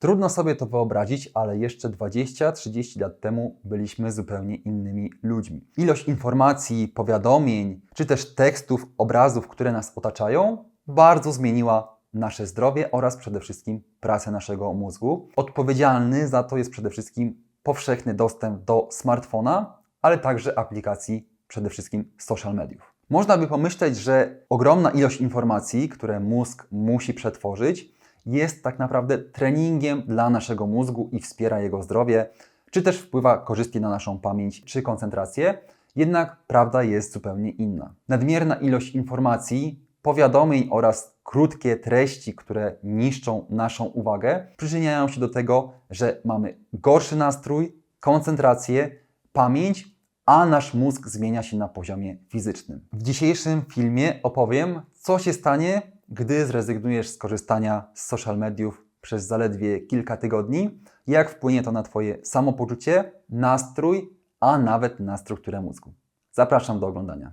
Trudno sobie to wyobrazić, ale jeszcze 20-30 lat temu byliśmy zupełnie innymi ludźmi. Ilość informacji, powiadomień, czy też tekstów, obrazów, które nas otaczają, bardzo zmieniła nasze zdrowie oraz przede wszystkim pracę naszego mózgu. Odpowiedzialny za to jest przede wszystkim powszechny dostęp do smartfona, ale także aplikacji przede wszystkim social mediów. Można by pomyśleć, że ogromna ilość informacji, które mózg musi przetworzyć, jest tak naprawdę treningiem dla naszego mózgu i wspiera jego zdrowie, czy też wpływa korzystnie na naszą pamięć czy koncentrację. Jednak prawda jest zupełnie inna. Nadmierna ilość informacji, powiadomień oraz krótkie treści, które niszczą naszą uwagę, przyczyniają się do tego, że mamy gorszy nastrój, koncentrację, pamięć, a nasz mózg zmienia się na poziomie fizycznym. W dzisiejszym filmie opowiem, co się stanie, gdy zrezygnujesz z korzystania z social mediów przez zaledwie kilka tygodni, jak wpłynie to na Twoje samopoczucie, nastrój, a nawet na strukturę mózgu. Zapraszam do oglądania.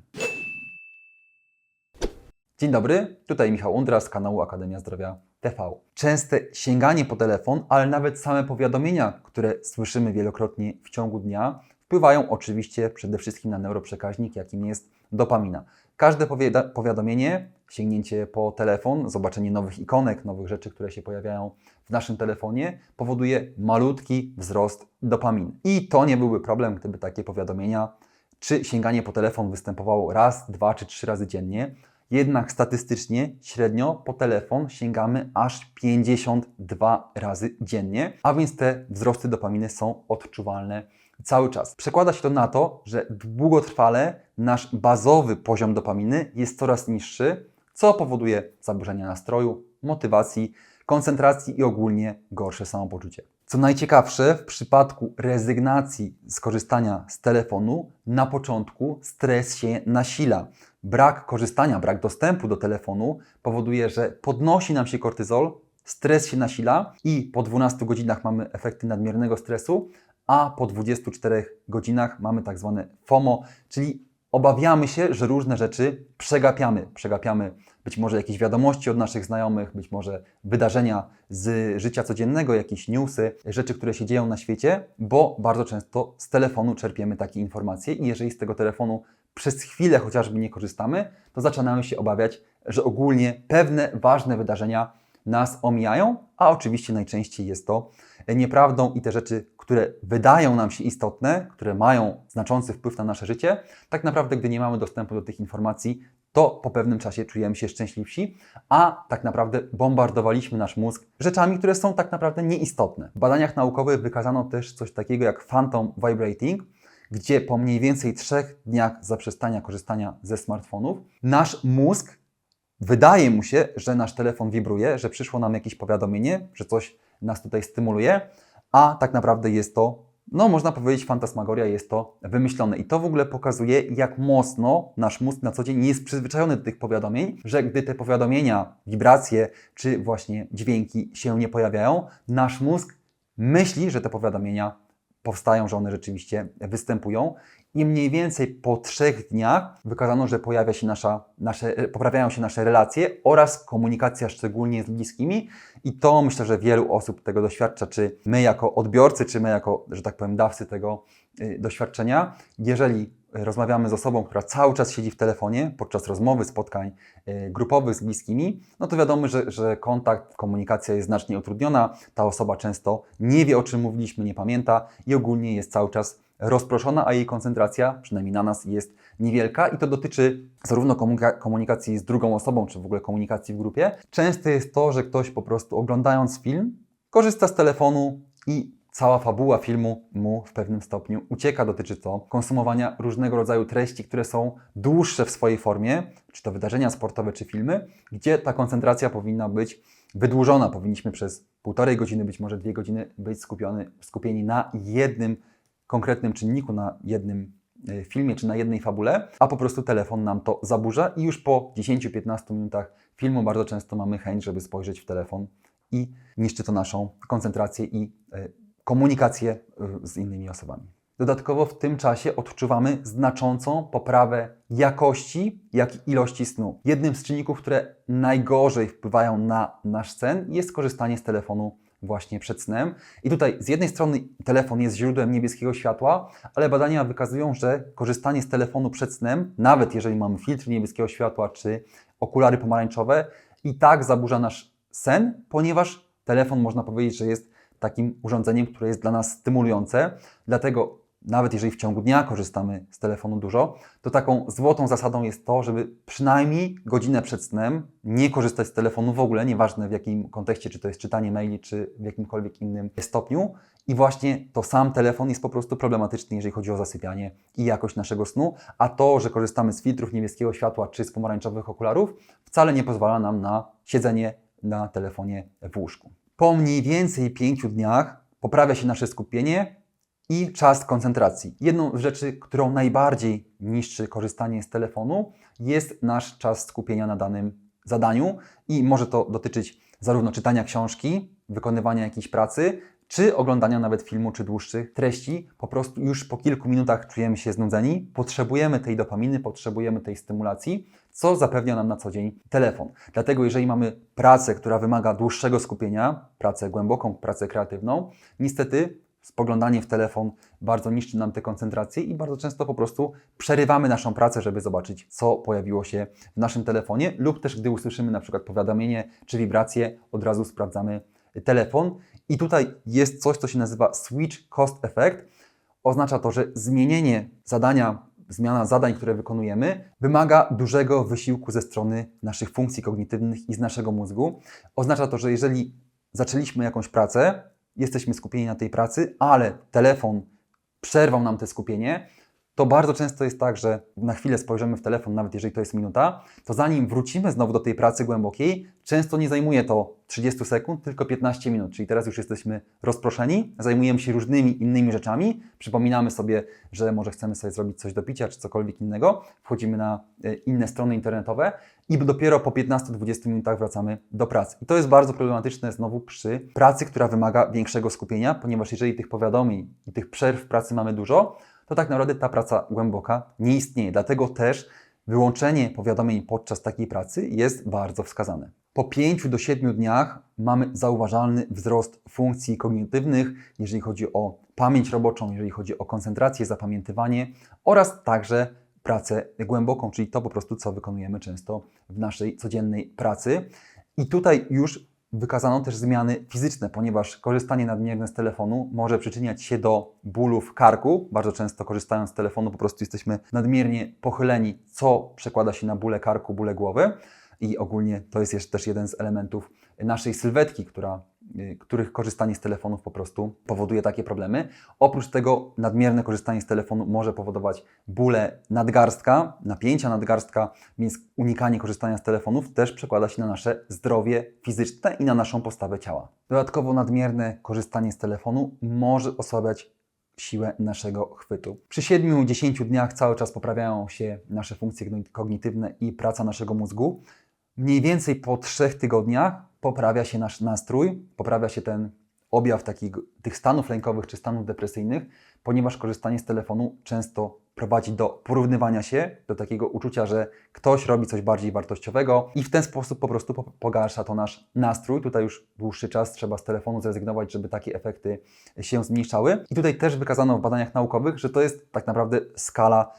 Dzień dobry, tutaj Michał Undra z kanału Akademia Zdrowia TV. Częste sięganie po telefon, ale nawet same powiadomienia, które słyszymy wielokrotnie w ciągu dnia, wpływają oczywiście przede wszystkim na neuroprzekaźnik, jakim jest dopamina. Każde powiadomienie, sięgnięcie po telefon, zobaczenie nowych ikonek, nowych rzeczy, które się pojawiają w naszym telefonie, powoduje malutki wzrost dopaminy. I to nie byłby problem, gdyby takie powiadomienia czy sięganie po telefon występowało raz, dwa czy trzy razy dziennie. Jednak statystycznie średnio po telefon sięgamy aż 52 razy dziennie, a więc te wzrosty dopaminy są odczuwalne cały czas. Przekłada się to na to, że długotrwale nasz bazowy poziom dopaminy jest coraz niższy, co powoduje zaburzenia nastroju, motywacji, koncentracji i ogólnie gorsze samopoczucie. Co najciekawsze, w przypadku rezygnacji z korzystania z telefonu, na początku stres się nasila. Brak korzystania, brak dostępu do telefonu powoduje, że podnosi nam się kortyzol, stres się nasila i po 12 godzinach mamy efekty nadmiernego stresu, a po 24 godzinach mamy tak zwane FOMO, czyli obawiamy się, że różne rzeczy przegapiamy. Przegapiamy być może jakieś wiadomości od naszych znajomych, być może wydarzenia z życia codziennego, jakieś newsy, rzeczy, które się dzieją na świecie, bo bardzo często z telefonu czerpiemy takie informacje i jeżeli z tego telefonu przez chwilę chociażby nie korzystamy, to zaczynamy się obawiać, że ogólnie pewne ważne wydarzenia nas omijają, a oczywiście najczęściej jest to nieprawdą i te rzeczy, które wydają nam się istotne, które mają znaczący wpływ na nasze życie, tak naprawdę, gdy nie mamy dostępu do tych informacji, to po pewnym czasie czujemy się szczęśliwsi, a tak naprawdę bombardowaliśmy nasz mózg rzeczami, które są tak naprawdę nieistotne. W badaniach naukowych wykazano też coś takiego jak phantom vibrating, gdzie po mniej więcej trzech dniach zaprzestania korzystania ze smartfonów, nasz mózg wydaje mu się, że nasz telefon wibruje, że przyszło nam jakieś powiadomienie, że coś nas tutaj stymuluje, a tak naprawdę jest to, no można powiedzieć, fantasmagoria, jest to wymyślone. I to w ogóle pokazuje, jak mocno nasz mózg na co dzień jest przyzwyczajony do tych powiadomień, że gdy te powiadomienia, wibracje czy właśnie dźwięki się nie pojawiają, nasz mózg myśli, że te powiadomienia powstają, że one rzeczywiście występują. I mniej więcej po trzech dniach wykazano, że pojawia się nasza, nasze, poprawiają się nasze relacje oraz komunikacja szczególnie z bliskimi. I to myślę, że wielu osób tego doświadcza, czy my jako odbiorcy, czy my jako, że tak powiem, dawcy tego y, doświadczenia. Jeżeli rozmawiamy z osobą, która cały czas siedzi w telefonie podczas rozmowy, spotkań y, grupowych z bliskimi, no to wiadomo, że, że kontakt, komunikacja jest znacznie utrudniona. Ta osoba często nie wie, o czym mówiliśmy, nie pamięta i ogólnie jest cały czas rozproszona, a jej koncentracja, przynajmniej na nas, jest niewielka i to dotyczy zarówno komunika- komunikacji z drugą osobą, czy w ogóle komunikacji w grupie. Często jest to, że ktoś po prostu oglądając film korzysta z telefonu i cała fabuła filmu mu w pewnym stopniu ucieka. Dotyczy to konsumowania różnego rodzaju treści, które są dłuższe w swojej formie, czy to wydarzenia sportowe, czy filmy, gdzie ta koncentracja powinna być wydłużona. Powinniśmy przez półtorej godziny, być może dwie godziny być skupiony, skupieni na jednym konkretnym czynniku, na jednym e, filmie czy na jednej fabule, a po prostu telefon nam to zaburza i już po 10-15 minutach filmu bardzo często mamy chęć, żeby spojrzeć w telefon i niszczy to naszą koncentrację i e, komunikację e, z innymi osobami. Dodatkowo w tym czasie odczuwamy znaczącą poprawę jakości, jak i ilości snu. Jednym z czynników, które najgorzej wpływają na nasz sen, jest korzystanie z telefonu właśnie przed snem. I tutaj z jednej strony telefon jest źródłem niebieskiego światła, ale badania wykazują, że korzystanie z telefonu przed snem, nawet jeżeli mamy filtr niebieskiego światła czy okulary pomarańczowe, i tak zaburza nasz sen, ponieważ telefon można powiedzieć, że jest takim urządzeniem, które jest dla nas stymulujące. Dlatego nawet jeżeli w ciągu dnia korzystamy z telefonu dużo, to taką złotą zasadą jest to, żeby przynajmniej godzinę przed snem nie korzystać z telefonu w ogóle, nieważne w jakim kontekście, czy to jest czytanie maili, czy w jakimkolwiek innym stopniu. I właśnie to sam telefon jest po prostu problematyczny, jeżeli chodzi o zasypianie i jakość naszego snu, a to, że korzystamy z filtrów niebieskiego światła czy z pomarańczowych okularów, wcale nie pozwala nam na siedzenie na telefonie w łóżku. Po mniej więcej pięciu dniach poprawia się nasze skupienie i czas koncentracji. Jedną z rzeczy, którą najbardziej niszczy korzystanie z telefonu, jest nasz czas skupienia na danym zadaniu i może to dotyczyć zarówno czytania książki, wykonywania jakiejś pracy, czy oglądania nawet filmu czy dłuższych treści, po prostu już po kilku minutach czujemy się znudzeni, potrzebujemy tej dopaminy, potrzebujemy tej stymulacji, co zapewnia nam na co dzień telefon. Dlatego jeżeli mamy pracę, która wymaga dłuższego skupienia, pracę głęboką, pracę kreatywną, niestety spoglądanie w telefon bardzo niszczy nam tę koncentrację i bardzo często po prostu przerywamy naszą pracę, żeby zobaczyć, co pojawiło się w naszym telefonie, lub też gdy usłyszymy na przykład powiadomienie czy wibrację, od razu sprawdzamy telefon. I tutaj jest coś, co się nazywa switch cost effect. Oznacza to, że zmienienie zadania, zmiana zadań, które wykonujemy, wymaga dużego wysiłku ze strony naszych funkcji kognitywnych i z naszego mózgu. Oznacza to, że jeżeli zaczęliśmy jakąś pracę, jesteśmy skupieni na tej pracy, ale telefon przerwał nam te skupienie, to bardzo często jest tak, że na chwilę spojrzymy w telefon, nawet jeżeli to jest minuta, to zanim wrócimy znowu do tej pracy głębokiej, często nie zajmuje to 30 sekund, tylko 15 minut. Czyli teraz już jesteśmy rozproszeni, zajmujemy się różnymi innymi rzeczami, przypominamy sobie, że może chcemy sobie zrobić coś do picia czy cokolwiek innego, wchodzimy na e, inne strony internetowe i dopiero po 15-20 minutach wracamy do pracy. I to jest bardzo problematyczne znowu przy pracy, która wymaga większego skupienia, ponieważ jeżeli tych powiadomień i tych przerw pracy mamy dużo, to tak naprawdę ta praca głęboka nie istnieje. Dlatego też wyłączenie powiadomień podczas takiej pracy jest bardzo wskazane. Po 5 do 7 dniach mamy zauważalny wzrost funkcji kognitywnych, jeżeli chodzi o pamięć roboczą, jeżeli chodzi o koncentrację, zapamiętywanie oraz także pracę głęboką, czyli to po prostu, co wykonujemy często w naszej codziennej pracy. I tutaj już Wykazano też zmiany fizyczne, ponieważ korzystanie nadmierne z telefonu może przyczyniać się do bólów karku. Bardzo często korzystając z telefonu po prostu jesteśmy nadmiernie pochyleni, co przekłada się na bóle karku, bóle głowy. I ogólnie to jest też jeden z elementów naszej sylwetki, która których korzystanie z telefonów po prostu powoduje takie problemy. Oprócz tego nadmierne korzystanie z telefonu może powodować bóle nadgarstka, napięcia nadgarstka, więc unikanie korzystania z telefonów też przekłada się na nasze zdrowie fizyczne i na naszą postawę ciała. Dodatkowo nadmierne korzystanie z telefonu może osłabiać siłę naszego chwytu. Przy 7-10 dniach cały czas poprawiają się nasze funkcje kognitywne i praca naszego mózgu. Mniej więcej po 3 tygodniach poprawia się nasz nastrój, poprawia się ten objaw takich, tych stanów lękowych czy stanów depresyjnych, ponieważ korzystanie z telefonu często prowadzi do porównywania się, do takiego uczucia, że ktoś robi coś bardziej wartościowego i w ten sposób po prostu pogarsza to nasz nastrój. Tutaj już dłuższy czas trzeba z telefonu zrezygnować, żeby takie efekty się zmniejszały. I tutaj też wykazano w badaniach naukowych, że to jest tak naprawdę skala,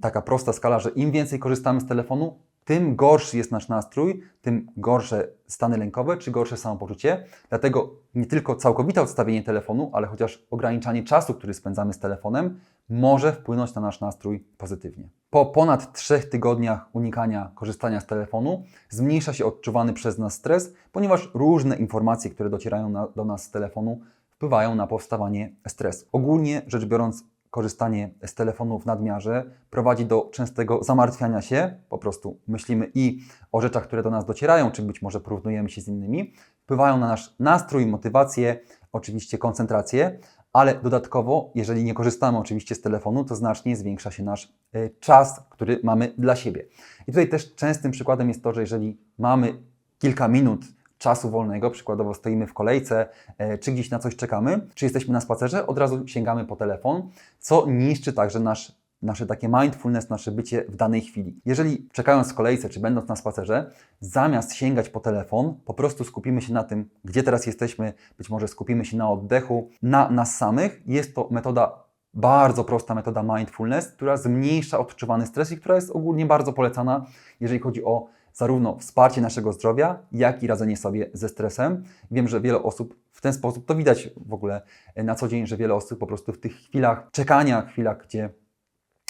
taka prosta skala, że im więcej korzystamy z telefonu, tym gorszy jest nasz nastrój, tym gorsze stany lękowe czy gorsze samopoczucie. Dlatego nie tylko całkowite odstawienie telefonu, ale chociaż ograniczanie czasu, który spędzamy z telefonem, może wpłynąć na nasz nastrój pozytywnie. Po ponad trzech tygodniach unikania korzystania z telefonu zmniejsza się odczuwany przez nas stres, ponieważ różne informacje, które docierają na, do nas z telefonu, wpływają na powstawanie stresu. Ogólnie rzecz biorąc, korzystanie z telefonu w nadmiarze prowadzi do częstego zamartwiania się, po prostu myślimy i o rzeczach, które do nas docierają, czy być może porównujemy się z innymi, wpływają na nasz nastrój, motywację, oczywiście koncentrację, ale dodatkowo, jeżeli nie korzystamy oczywiście z telefonu, to znacznie zwiększa się nasz e, czas, który mamy dla siebie. I tutaj też częstym przykładem jest to, że jeżeli mamy kilka minut czasu wolnego, przykładowo stoimy w kolejce, e, czy gdzieś na coś czekamy, czy jesteśmy na spacerze, od razu sięgamy po telefon, co niszczy także nasz nasze takie mindfulness, nasze bycie w danej chwili. Jeżeli czekając w kolejce, czy będąc na spacerze, zamiast sięgać po telefon, po prostu skupimy się na tym, gdzie teraz jesteśmy, być może skupimy się na oddechu, na nas samych. Jest to metoda bardzo prosta metoda mindfulness, która zmniejsza odczuwany stres i która jest ogólnie bardzo polecana, jeżeli chodzi o zarówno wsparcie naszego zdrowia, jak i radzenie sobie ze stresem. Wiem, że wiele osób w ten sposób, to widać w ogóle na co dzień, że wiele osób po prostu w tych chwilach czekania, chwilach, gdzie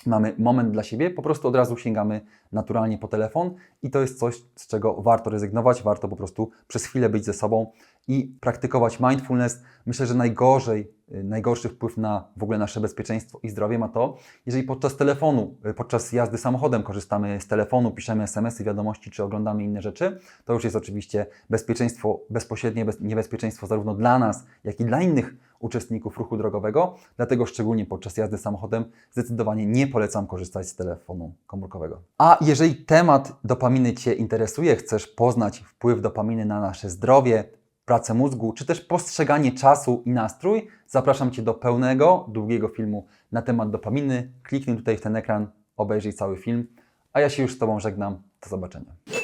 mamy moment dla siebie, po prostu od razu sięgamy naturalnie po telefon i to jest coś, z czego warto rezygnować, warto po prostu przez chwilę być ze sobą i praktykować mindfulness. Myślę, że najgorzej, y, najgorszy wpływ na w ogóle nasze bezpieczeństwo i zdrowie ma to, jeżeli podczas telefonu, y, podczas jazdy samochodem korzystamy z telefonu, piszemy SMS-y, wiadomości czy oglądamy inne rzeczy, to już jest oczywiście bezpieczeństwo, bezpośrednie bez, niebezpieczeństwo zarówno dla nas, jak i dla innych uczestników ruchu drogowego. Dlatego szczególnie podczas jazdy samochodem zdecydowanie nie polecam korzystać z telefonu komórkowego. A jeżeli temat dopaminy Cię interesuje, chcesz poznać wpływ dopaminy na nasze zdrowie, pracę mózgu, czy też postrzeganie czasu i nastrój, zapraszam Cię do pełnego, długiego filmu na temat dopaminy. Kliknij tutaj w ten ekran, obejrzyj cały film, a ja się już z Tobą żegnam. Do zobaczenia.